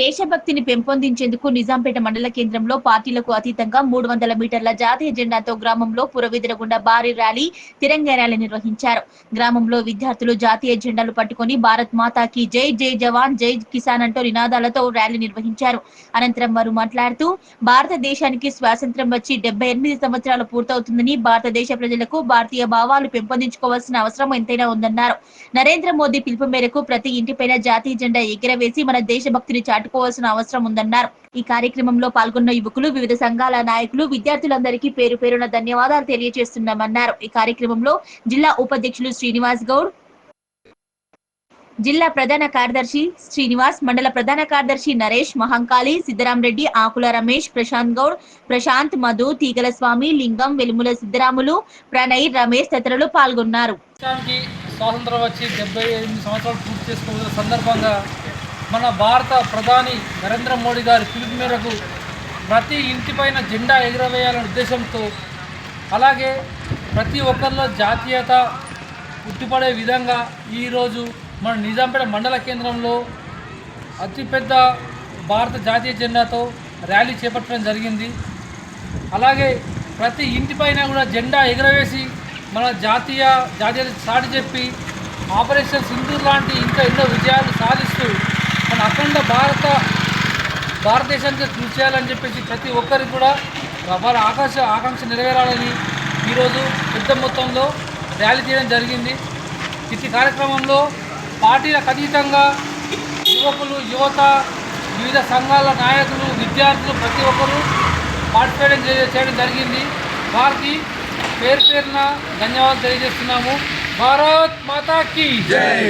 దేశభక్తిని పెంపొందించేందుకు నిజాంపేట మండల కేంద్రంలో పార్టీలకు అతీతంగా మూడు వందల మీటర్ల జాతీయ జెండాతో గ్రామంలో పురవీధుల గుండా భారీ ర్యాలీ తిరంగా ర్యాలీ నిర్వహించారు. గ్రామంలో విద్యార్థులు జాతీయ జెండాలు పట్టుకొని భారత్ మాతాకి జై జై జవాన్ జై కిసాన్ అంటూ నినాదాలతో ర్యాలీ నిర్వహించారు. అనంతరం వారు మాట్లాడుతూ భారతదేశానికి స్వాతంత్ర్యం వచ్చి డెబ్బై ఎనిమిది సంవత్సరాలు పూర్తవుతుందని భారతదేశ ప్రజలకు భారతీయ భావాలు పెంపొందించుకోవాల్సిన అవసరం ఎంతైనా ఉందన్నారు. నరేంద్ర మోదీ పిలుపు మేరకు ప్రతి ఇంటిపైన జాతీయ జెండా ఎగిరవేసి మన దేశభక్తిని పెట్టుకోవాల్సిన అవసరం ఉందన్నారు. ఈ కార్యక్రమంలో పాల్గొన్న యువకులు వివిధ సంఘాల నాయకులు విద్యార్థులందరికీ పేరు పేరున ధన్యవాదాలు తెలియజేస్తున్నామన్నారు. ఈ కార్యక్రమంలో జిల్లా ఉపాధ్యక్షులు శ్రీనివాస్ గౌడ్ జిల్లా ప్రధాన కార్యదర్శి శ్రీనివాస్ మండల ప్రధాన కార్యదర్శి నరేష్ మహంకాళి సిద్ధరాం రెడ్డి ఆకుల రమేష్ ప్రశాంత్ గౌడ్ ప్రశాంత్ మధు తీగల స్వామి లింగం వెలుముల సిద్ధరాములు ప్రణయ్ రమేష్ తదితరులు పాల్గొన్నారు. స్వాతంత్రం వచ్చి డెబ్బై ఎనిమిది సంవత్సరాలు పూర్తి చేసుకోవడం సందర్భంగా మన భారత ప్రధాని నరేంద్ర మోడీ గారి పిలుపు మేరకు ప్రతి ఇంటిపైన జెండా ఎగురవేయాలనే ఉద్దేశంతో అలాగే ప్రతి ఒక్కరిలో జాతీయత ఉట్టిపడే విధంగా ఈరోజు మన నిజాంపేట మండల కేంద్రంలో అతిపెద్ద భారత జాతీయ జెండాతో ర్యాలీ చేపట్టడం జరిగింది. అలాగే ప్రతి ఇంటిపైన కూడా జెండా ఎగురవేసి మన జాతీయ జాతీయ సాటి చెప్పి ఆపరేషన్ సింధూర్ లాంటి ఇంకా ఎన్నో విజయాలు సాధిస్తూ మన అఖండ భారత భారతదేశానికి కృషి చేయాలని చెప్పేసి ప్రతి ఒక్కరికి కూడా వాళ్ళ ఆకాశ ఆకాంక్ష నెరవేరాలని ఈరోజు పెద్ద మొత్తంలో ర్యాలీ చేయడం జరిగింది. ప్రతి కార్యక్రమంలో పార్టీలకు అతీతంగా యువకులు యువత వివిధ సంఘాల నాయకులు విద్యార్థులు ప్రతి ఒక్కరూ పార్టిసిపేట్ చేయడం జరిగింది. వారికి పేరు పేరున ధన్యవాదాలు తెలియజేస్తున్నాము. భారత్ మాతాకి జై!